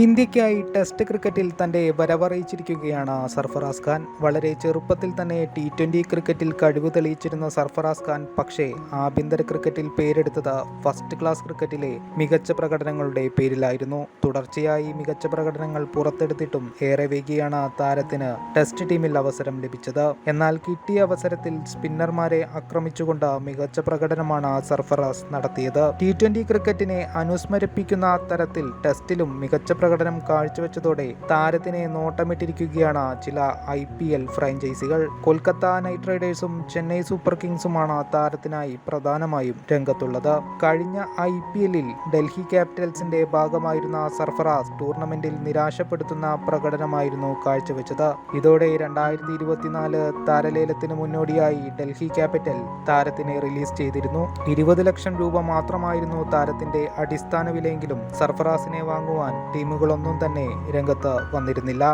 ഇന്ത്യക്കായി ടെസ്റ്റ് ക്രിക്കറ്റിൽ തന്റെ വരവറിയിച്ചിരിക്കുകയാണ് സർഫറാസ് ഖാൻ. വളരെ ചെറുപ്പത്തിൽ തന്നെ ടി ട്വന്റി ക്രിക്കറ്റിൽ കഴിവ് തെളിയിച്ചിരുന്ന സർഫറാസ് ഖാൻ പക്ഷേ ആഭ്യന്തര ക്രിക്കറ്റിൽ പേരെടുത്തത് ഫസ്റ്റ് ക്ലാസ് ക്രിക്കറ്റിലെ മികച്ച പ്രകടനങ്ങളുടെ പേരിലായിരുന്നു. തുടർച്ചയായി മികച്ച പ്രകടനങ്ങൾ പുറത്തെടുത്തിട്ടും ഏറെ വൈകിയാണ് താരത്തിന് ടെസ്റ്റ് ടീമിൽ അവസരം ലഭിച്ചത്. എന്നാൽ കിട്ടിയ അവസരത്തിൽ സ്പിന്നർമാരെ ആക്രമിച്ചുകൊണ്ട് മികച്ച പ്രകടനമാണ് സർഫറാസ് നടത്തിയത്. ടി ട്വന്റി ക്രിക്കറ്റിനെ അനുസ്മരിപ്പിക്കുന്ന തരത്തിൽ ടെസ്റ്റിലും മികച്ച പ്രകടനം കാഴ്ചവെച്ചതോടെ താരത്തിനെ നോട്ടമിട്ടിരിക്കുകയാണ് ചില ഐ പി എൽ ഫ്രാഞ്ചൈസികൾ. കൊൽക്കത്ത നൈറ്റ് റൈഡേഴ്സും ചെന്നൈ സൂപ്പർ കിങ്സുമാണ് താരത്തിനായി പ്രധാനമായും രംഗത്തുള്ളത്. കഴിഞ്ഞ ഐ പി എല്ലിൽ ഡൽഹി ക്യാപിറ്റൽസിന്റെ ഭാഗമായിരുന്ന സർഫറാസ് ടൂർണമെന്റിൽ നിരാശപ്പെടുത്തുന്ന പ്രകടനമായിരുന്നു കാഴ്ചവെച്ചത്. ഇതോടെ രണ്ടായിരത്തി ഇരുപത്തിനാല് താരലേലത്തിന് മുന്നോടിയായി ഡൽഹി ക്യാപിറ്റൽ താരത്തിനെ റിലീസ് ചെയ്തിരുന്നു. ഇരുപത് ലക്ഷം രൂപ മാത്രമായിരുന്നു താരത്തിന്റെ അടിസ്ഥാന വിലയെങ്കിലും സർഫറാസിനെ വാങ്ങുവാൻ ടീമുകളൊന്നും തന്നെ രംഗത്ത് വന്നിരുന്നില്ല.